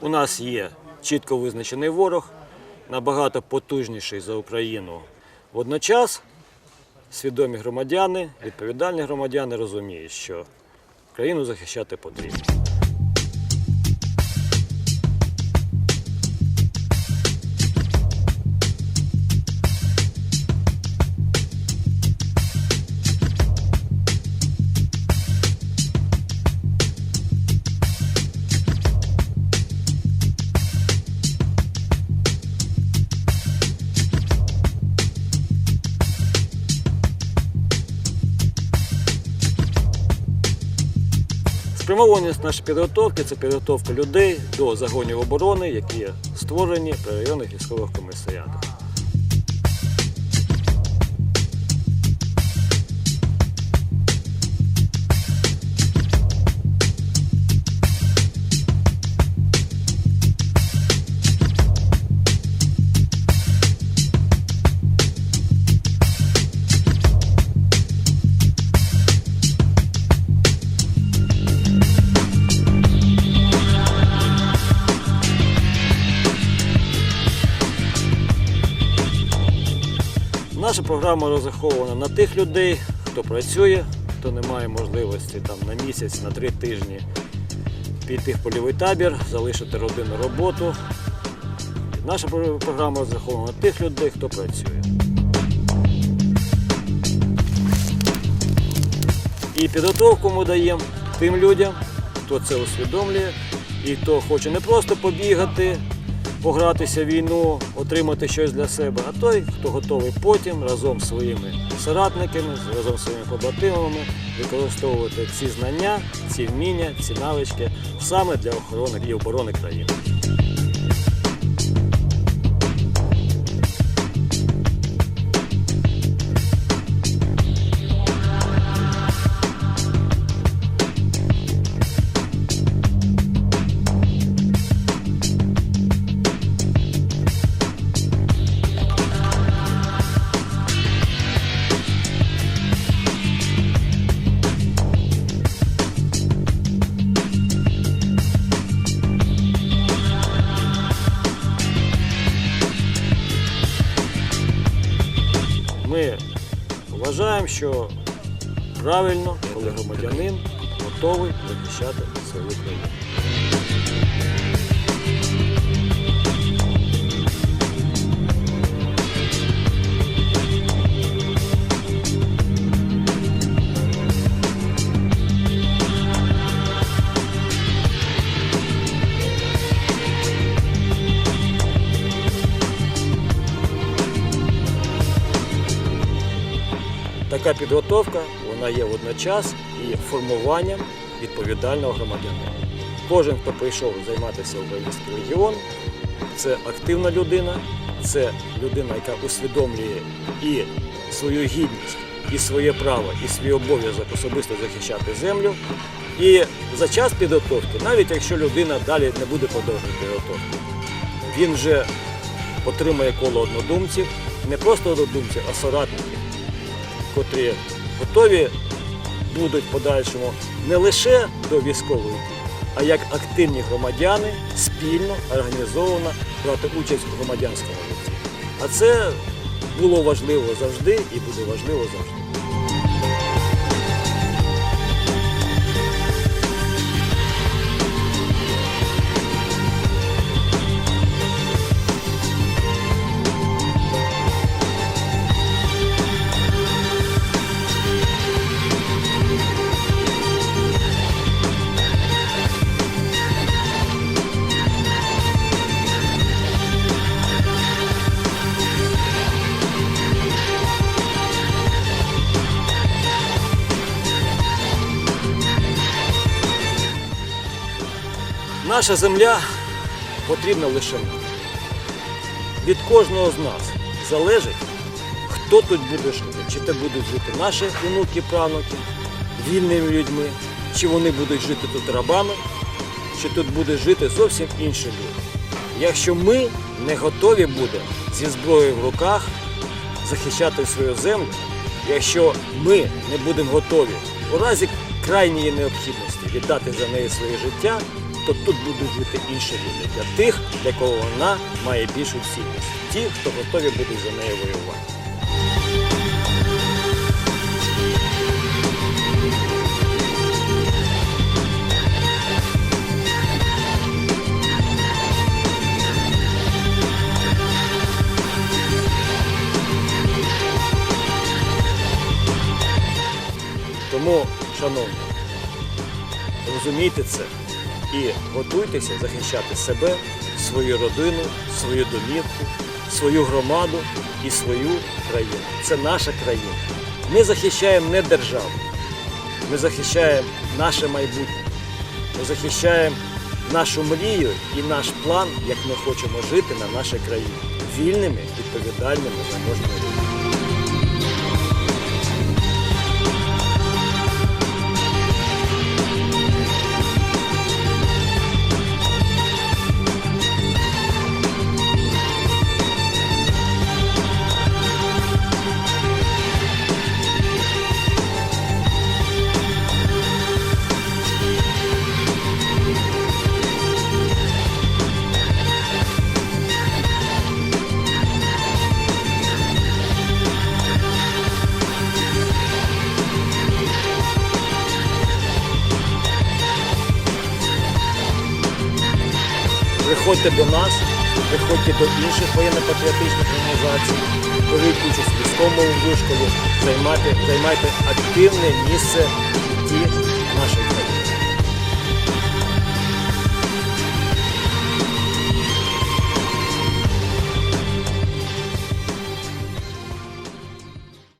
У нас є чітко визначений ворог, набагато потужніший за Україну. Водночас свідомі громадяни, відповідальні громадяни розуміють, що країну захищати потрібно. Спрямованість нашої підготовки це підготовка людей до загонів оборони, які створені при районних військових комісаріатах. Програма розрахована на тих людей, хто працює, хто не має можливості там на місяць, на три тижні піти в польовий табір, залишити родинну роботу. Наша програма розрахована на тих людей, хто працює. І підготовку ми даємо тим людям, хто це усвідомлює, і хто хоче не просто побігати, погратися в війну, отримати щось для себе, а той, хто готовий потім разом з своїми соратниками, разом з своїми побратимами використовувати ці знання, ці вміння, ці навички саме для охорони і оборони країни. Ми вважаємо, що правильно, коли громадянин готовий захищати свою країну. Така підготовка вона є водночас і формуванням відповідального громадянина. Кожен, хто прийшов займатися український регіон, це активна людина, це людина, яка усвідомлює і свою гідність, і своє право, і свій обов'язок особисто захищати землю. І за час підготовки, навіть якщо людина далі не буде продовжувати підготовку, він вже отримає коло однодумців, не просто однодумців, а соратників котрі готові будуть в подальшому не лише до військової а як активні громадяни спільно, організовано брати участь у громадянському житті. А це було важливо завжди і буде важливо завжди. Наша земля потрібна лише нам. Від кожного з нас залежить, хто тут буде жити. Чи це будуть жити наші онуки, правнуки, вільними людьми, чи вони будуть жити тут рабами, чи тут буде жити зовсім інші люди. Якщо ми не готові будемо зі зброєю в руках захищати свою землю, якщо ми не будемо готові у разі крайньої необхідності віддати за неї своє життя, то тут будуть жити інші люди. Для тих, для кого вона має більшу цінність. Ті, хто готові будуть за нею воювати. Тому, шановні, розумійте це і готуйтеся захищати себе, свою родину, свою домівку, свою громаду і свою країну. Це наша країна. Ми захищаємо не державу, ми захищаємо наше майбутнє. Ми захищаємо нашу мрію і наш план, як ми хочемо жити на нашій країні. Вільними, відповідальними, заможними людьми. Приходьте до нас, приходьте до інших воєнно-патріотичних організацій, беріть участь в військовому вишколі, займайте, займайте активне місце в житті нашої